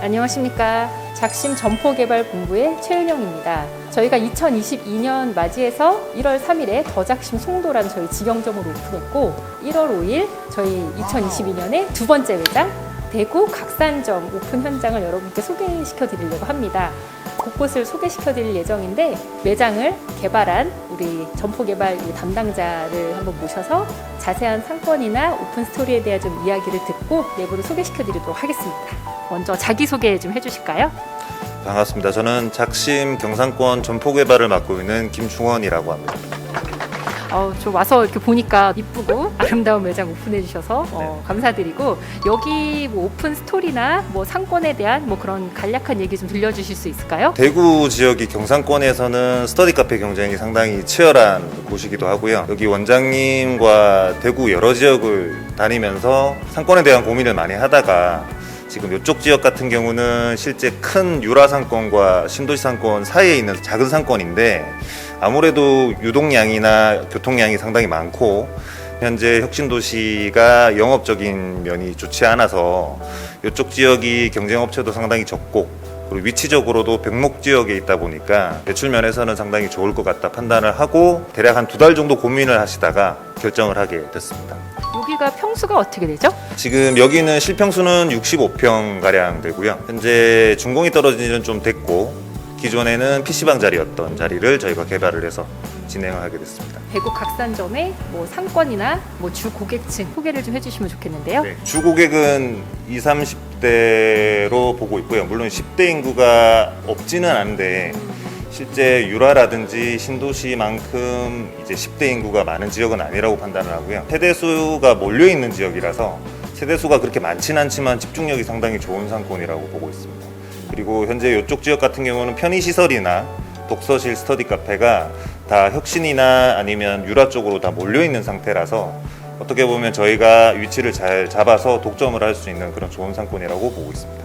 안녕하십니까. 작심 점포개발본부의 최은영입니다. 저희가 2022년 맞이해서 1월 3일에 더작심 송도라는 저희 직영점을 오픈했고 1월 5일 저희 2022년에 두 번째 매장 대구 각산점 오픈 현장을 여러분께 소개시켜 드리려고 합니다. 곳곳을 소개시켜 드릴 예정인데 매장을 개발한 우리 점포 개발 이 담당자를 한번 모셔서 자세한 상권이나 오픈 스토리에 대한 좀 이야기를 듣고 내부를 소개시켜 드리도록 하겠습니다. 먼저 자기소개 좀 해주실까요? 반갑습니다. 저는 작심 경상권 점포 개발을 맡고 있는 김충원이라고 합니다. 어, 저 와서 이렇게 보니까 이쁘고 아름다운 매장 오픈해 주셔서 어, 감사드리고 여기 뭐 오픈 스토리나 뭐 상권에 대한 뭐 그런 간략한 얘기 좀 들려주실 수 있을까요? 대구 지역이 경상권에서는 스터디 카페 경쟁이 상당히 치열한 곳이기도 하고요. 여기 원장님과 대구 여러 지역을 다니면서 상권에 대한 고민을 많이 하다가 지금 이쪽 지역 같은 경우는 실제 큰 유라 상권과 신도시 상권 사이에 있는 작은 상권인데 아무래도 유동량이나 교통량이 상당히 많고 현재 혁신도시가 영업적인 면이 좋지 않아서 이쪽 지역이 경쟁업체도 상당히 적고 그리고 위치적으로도 병목 지역에 있다 보니까 매출 면에서는 상당히 좋을 것 같다 판단을 하고 대략 한 두 달 정도 고민을 하시다가 결정을 하게 됐습니다. 여기가 평수가 어떻게 되죠? 지금 여기는 실평수는 65평 가량 되고요. 현재 준공이 떨어진 지는 좀 됐고 기존에는 PC방 자리였던 자리를 저희가 개발을 해서 진행을 하게 됐습니다. 대구 각산점의 뭐 상권이나 뭐 주 고객층 소개를 좀 해주시면 좋겠는데요. 네, 주 고객은 20, 30 대로 보고 있고요. 물론 10대 인구가 없지는 않은데 실제 유라라든지 신도시만큼 이제 10대 인구가 많은 지역은 아니라고 판단을 하고요. 세대수가 몰려 있는 지역이라서 세대수가 그렇게 많지는 않지만 집중력이 상당히 좋은 상권이라고 보고 있습니다. 그리고 현재 이쪽 지역 같은 경우는 편의시설이나 독서실 스터디 카페가 다 혁신이나 아니면 유라 쪽으로 다 몰려 있는 상태라서 어떻게 보면 저희가 위치를 잘 잡아서 독점을 할 수 있는 그런 좋은 상권이라고 보고 있습니다.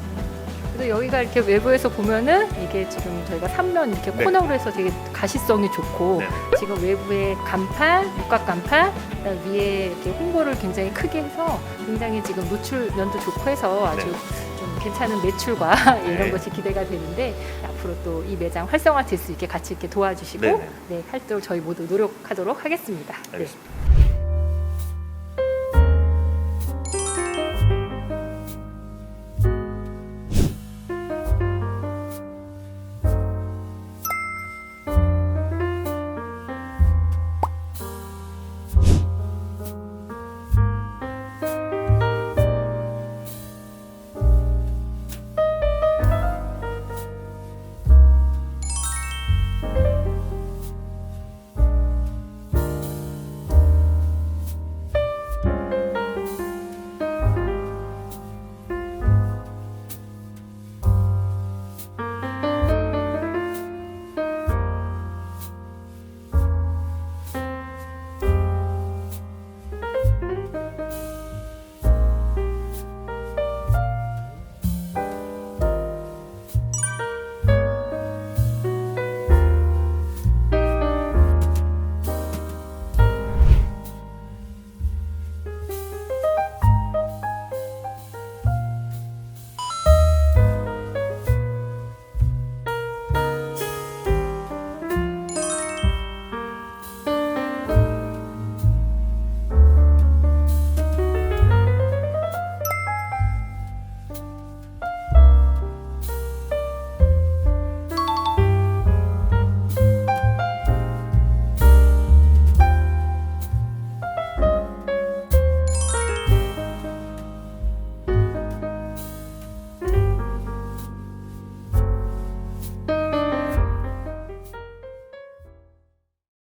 그래서 여기가 이렇게 외부에서 보면은 이게 지금 저희가 삼면 이렇게 네. 코너로 해서 되게 가시성이 좋고 네. 지금 외부에 간판, 육각 간판, 그다음 위에 이렇게 홍보를 굉장히 크게 해서 굉장히 지금 노출 면도 좋고 해서 아주 네. 좀 괜찮은 매출과 이런 네. 것이 기대가 되는데 앞으로 또 이 매장 활성화될 수 있게 같이 이렇게 도와주시고 네, 네. 네, 활동 저희 모두 노력하도록 하겠습니다. 네. 알겠습니다.